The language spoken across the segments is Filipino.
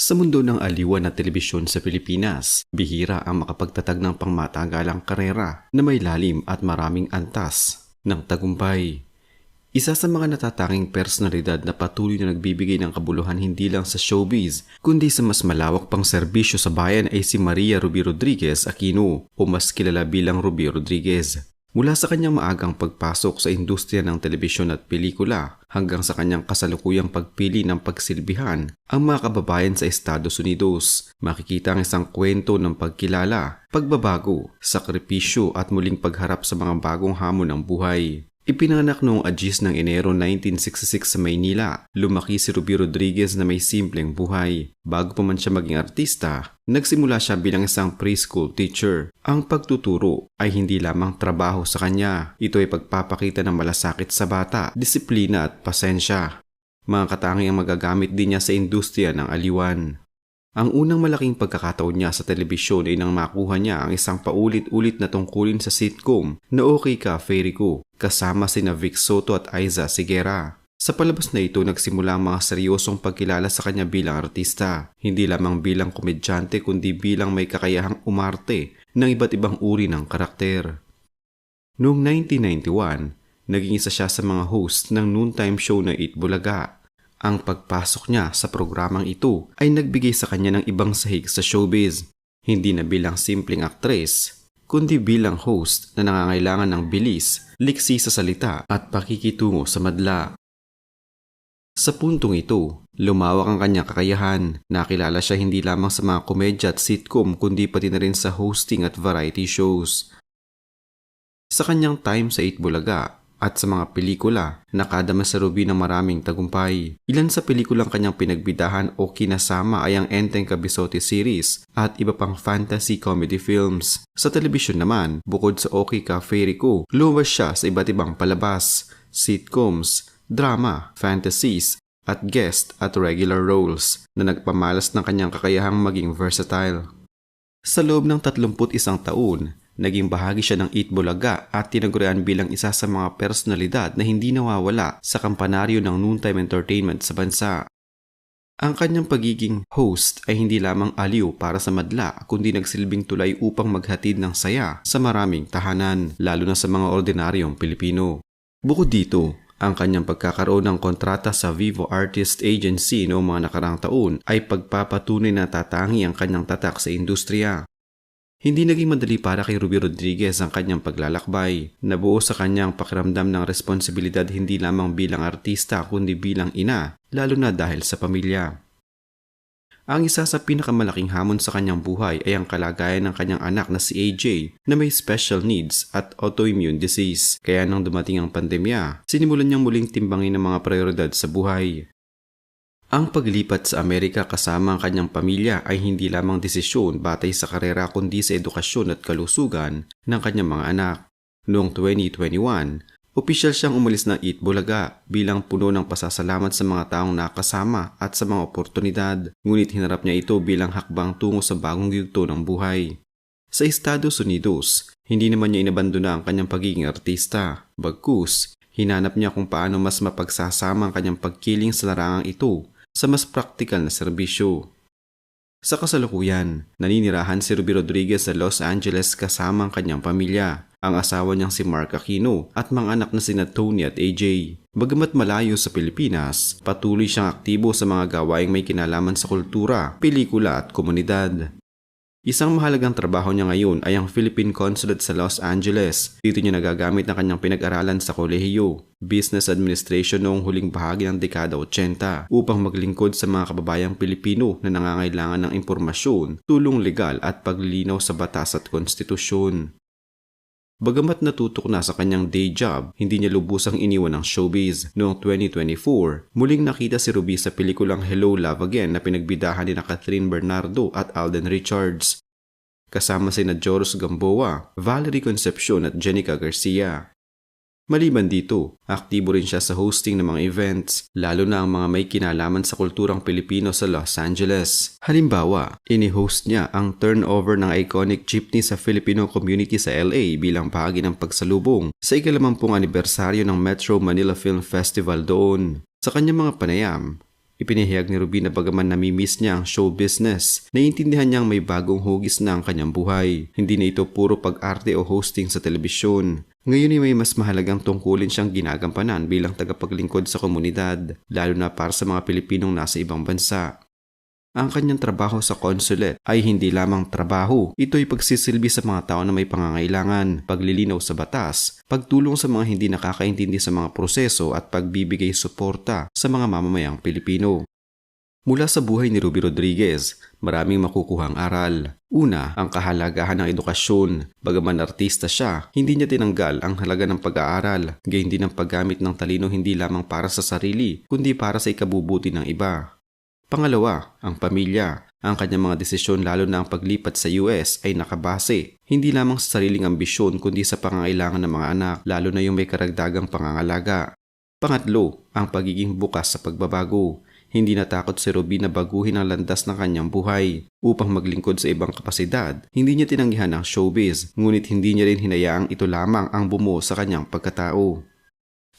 Sa mundo ng aliwan na telebisyon sa Pilipinas, bihira ang makapagtatag ng pangmatagalang karera na may lalim at maraming antas ng tagumpay. Isa sa mga natatanging personalidad na patuloy na nagbibigay ng kabuluhan hindi lang sa showbiz, kundi sa mas malawak pang serbisyo sa bayan ay si Maria Ruby Rodriguez Aquino o mas kilala bilang Ruby Rodriguez. Mula sa kanyang maagang pagpasok sa industriya ng telebisyon at pelikula hanggang sa kanyang kasalukuyang pagpili ng pagsilbihan ang mga kababayan sa Estados Unidos, makikita ang isang kwento ng pagkilala, pagbabago, sakripisyo at muling pagharap sa mga bagong hamon ng buhay. Ipinanganak noong Agis ng Enero 1966 sa Maynila, lumaki si Ruby Rodriguez na may simpleng buhay. Bago pa man siya maging artista, nagsimula siya bilang isang preschool teacher. Ang pagtuturo ay hindi lamang trabaho sa kanya. Ito ay pagpapakita ng malasakit sa bata, disiplina at pasensya. Mga katangiang magagamit din niya sa industriya ng aliwan. Ang unang malaking pagkakataon niya sa telebisyon ay nang makuha niya ang isang paulit-ulit na tungkulin sa sitcom na Okay Ka Fairy Ko kasama sina Vic Soto at Aiza Sigera. Sa palabas na ito nagsimula ang mga seryosong pagkilala sa kanya bilang artista, hindi lamang bilang komedyante kundi bilang may kakayahang umarte ng iba't ibang uri ng karakter. Noong 1991, naging isa siya sa mga host ng noontime show na Eat Bulaga ang pagpasok niya sa programang ito ay nagbigay sa kanya ng ibang sahig sa showbiz. Hindi na bilang simpleng aktres, kundi bilang host na nangangailangan ng bilis, liksi sa salita at pakikitungo sa madla. Sa puntong ito, lumawak ang kanyang kakayahan. Nakilala siya hindi lamang sa mga komedya at sitcom kundi pati na rin sa hosting at variety shows. Sa kanyang time sa Itbulaga, at sa mga pelikula, nakadama sa Ruby ng maraming tagumpay. Ilan sa pelikulang kanyang pinagbidahan o kinasama ay ang Enteng Kabisote series at iba pang fantasy comedy films. Sa telebisyon naman, bukod sa Okay Ka Ko, luwas siya sa iba't ibang palabas, sitcoms, drama, fantasies, at guest at regular roles na nagpamalas ng kanyang kakayahang maging versatile. Sa loob ng 31 taon, Naging bahagi siya ng Eat Bulaga at tinagurian bilang isa sa mga personalidad na hindi nawawala sa kampanaryo ng noontime entertainment sa bansa. Ang kanyang pagiging host ay hindi lamang aliw para sa madla kundi nagsilbing tulay upang maghatid ng saya sa maraming tahanan, lalo na sa mga ordinaryong Pilipino. Bukod dito, ang kanyang pagkakaroon ng kontrata sa Vivo Artist Agency noong mga nakarang taon ay pagpapatunay na tatangi ang kanyang tatak sa industriya. Hindi naging madali para kay Ruby Rodriguez ang kanyang paglalakbay. Nabuo sa kanyang pakiramdam ng responsibilidad hindi lamang bilang artista kundi bilang ina, lalo na dahil sa pamilya. Ang isa sa pinakamalaking hamon sa kanyang buhay ay ang kalagayan ng kanyang anak na si AJ na may special needs at autoimmune disease. Kaya nang dumating ang pandemya, sinimulan niyang muling timbangin ang mga prioridad sa buhay. Ang paglipat sa Amerika kasama ang kanyang pamilya ay hindi lamang desisyon batay sa karera kundi sa edukasyon at kalusugan ng kanyang mga anak. Noong 2021, opisyal siyang umalis ng Eat Bulaga bilang puno ng pasasalamat sa mga taong nakasama at sa mga oportunidad, ngunit hinarap niya ito bilang hakbang tungo sa bagong yugto ng buhay. Sa Estados Unidos, hindi naman niya inabandona ang kanyang pagiging artista. Bagkus, hinanap niya kung paano mas mapagsasama ang kanyang pagkiling sa larangang ito sa mas praktikal na serbisyo. Sa kasalukuyan, naninirahan si Ruby Rodriguez sa Los Angeles kasama ang kanyang pamilya, ang asawa niyang si Mark Aquino at mga anak na sina Tony at AJ. Bagamat malayo sa Pilipinas, patuloy siyang aktibo sa mga gawaing may kinalaman sa kultura, pelikula at komunidad. Isang mahalagang trabaho niya ngayon ay ang Philippine Consulate sa Los Angeles. Dito niya nagagamit ng kanyang pinag-aralan sa kolehiyo, Business Administration noong huling bahagi ng dekada 80 upang maglingkod sa mga kababayang Pilipino na nangangailangan ng impormasyon, tulong legal at paglilinaw sa batas at konstitusyon. Bagamat natutok na sa kanyang day job, hindi niya lubusang iniwan ang showbiz. Noong 2024, muling nakita si Ruby sa pelikulang Hello Love Again na pinagbidahan ni na Catherine Bernardo at Alden Richards. Kasama si na Joros Gamboa, Valerie Concepcion at Jenica Garcia. Maliban dito, aktibo rin siya sa hosting ng mga events, lalo na ang mga may kinalaman sa kulturang Pilipino sa Los Angeles. Halimbawa, ini-host niya ang turnover ng iconic jeepney sa Filipino community sa LA bilang bahagi ng pagsalubong sa ikalampung anibersaryo ng Metro Manila Film Festival doon. Sa kanyang mga panayam, Ipinahayag ni Ruby na bagaman namimiss niya ang show business, naiintindihan niyang may bagong hugis na ang kanyang buhay. Hindi na ito puro pag-arte o hosting sa telebisyon. Ngayon ay may mas mahalagang tungkulin siyang ginagampanan bilang tagapaglingkod sa komunidad, lalo na para sa mga Pilipinong nasa ibang bansa. Ang kanyang trabaho sa consulate ay hindi lamang trabaho, ito ay pagsisilbi sa mga tao na may pangangailangan, paglilinaw sa batas, pagtulong sa mga hindi nakakaintindi sa mga proseso at pagbibigay suporta sa mga mamamayang Pilipino. Mula sa buhay ni Ruby Rodriguez, maraming makukuhang aral. Una, ang kahalagahan ng edukasyon. Bagaman artista siya, hindi niya tinanggal ang halaga ng pag-aaral, gayon din ang paggamit ng talino hindi lamang para sa sarili, kundi para sa ikabubuti ng iba. Pangalawa, ang pamilya. Ang kanyang mga desisyon lalo na ang paglipat sa US ay nakabase, hindi lamang sa sariling ambisyon kundi sa pangangailangan ng mga anak, lalo na yung may karagdagang pangangalaga. Pangatlo, ang pagiging bukas sa pagbabago. Hindi natakot si Ruby na baguhin ang landas ng kanyang buhay upang maglingkod sa ibang kapasidad. Hindi niya tinanggihan ang showbiz, ngunit hindi niya rin hinayaang ito lamang ang bumuo sa kanyang pagkatao.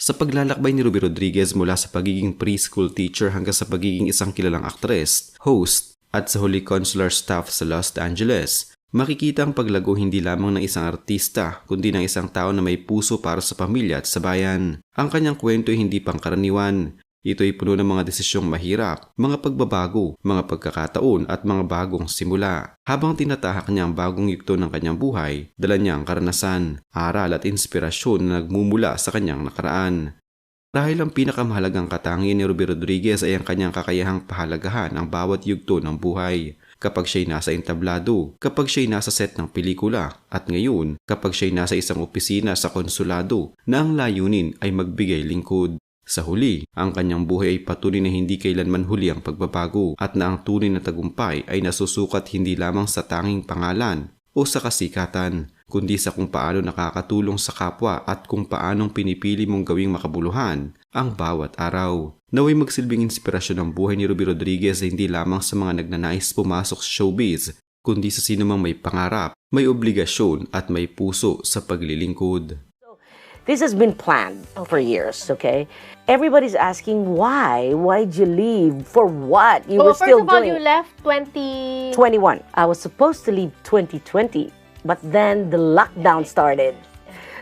Sa paglalakbay ni Ruby Rodriguez mula sa pagiging preschool teacher hanggang sa pagiging isang kilalang aktres, host, at sa huli consular staff sa Los Angeles, makikita ang paglago hindi lamang ng isang artista, kundi ng isang tao na may puso para sa pamilya at sa bayan. Ang kanyang kwento ay hindi pangkaraniwan. Ito ay puno ng mga desisyong mahirap, mga pagbabago, mga pagkakataon at mga bagong simula. Habang tinatahak niya ang bagong yugto ng kanyang buhay, dala niya ang karanasan, aral at inspirasyon na nagmumula sa kanyang nakaraan. Dahil ang pinakamahalagang katangian ni Ruby Rodriguez ay ang kanyang kakayahang pahalagahan ang bawat yugto ng buhay. Kapag siya'y nasa entablado, kapag siya'y nasa set ng pelikula, at ngayon, kapag siya'y nasa isang opisina sa konsulado na ang layunin ay magbigay lingkod. Sa huli, ang kanyang buhay ay patuloy na hindi kailanman huli ang pagbabago at na ang tunay na tagumpay ay nasusukat hindi lamang sa tanging pangalan o sa kasikatan, kundi sa kung paano nakakatulong sa kapwa at kung paanong pinipili mong gawing makabuluhan ang bawat araw. Naway magsilbing inspirasyon ang buhay ni Ruby Rodriguez ay hindi lamang sa mga nagnanais pumasok sa showbiz, kundi sa sinumang may pangarap, may obligasyon at may puso sa paglilingkod. This has been planned for years, okay? Everybody's asking why? Why'd you leave? For what? You Well, were first still of all, doing you left 20... 21. I was supposed to leave 2020, but then the lockdown started.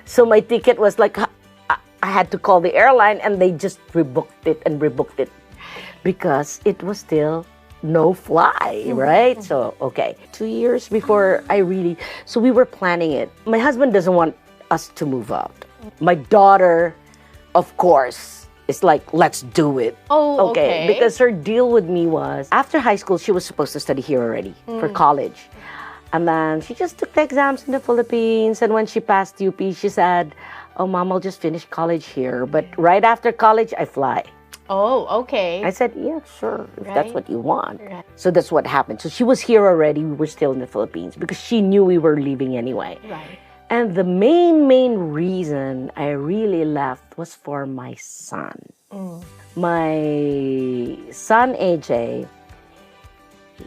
So my ticket was like, I I had to call the airline and they just rebooked it and rebooked it because it was still no fly, mm-hmm. right? Mm-hmm. So, okay. Two years before I really, so we were planning it. My husband doesn't want us to move out. My daughter, of course, is like, let's do it. Oh, okay. Because her deal with me was after high school, she was supposed to study here already for mm. college. And then she just took the exams in the Philippines. And when she passed UP, she said, Oh, mom, I'll just finish college here. But right after college, I fly. Oh, okay. I said, Yeah, sure, if that's what you want. Right. So that's what happened. So she was here already. We were still in the Philippines because she knew we were leaving anyway. Right. And the main, main reason I really left was for my son. Mm. My son, AJ,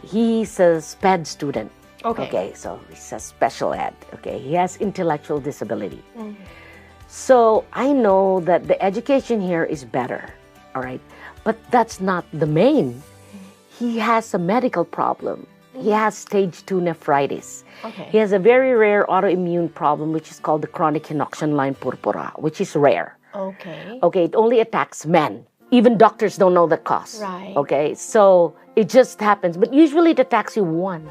he's a SPED student. Okay. Okay, so he's a special ed. Okay, he has intellectual disability. Mm. So I know that the education here is better, all right, but that's not the main. Mm. He has a medical problem. He has stage two nephritis. Okay. He has a very rare autoimmune problem, which is called the chronic henoxian line purpura, which is rare. Okay. Okay, it only attacks men. Even doctors don't know the cause. Right. Okay, so it just happens, but usually it attacks you one.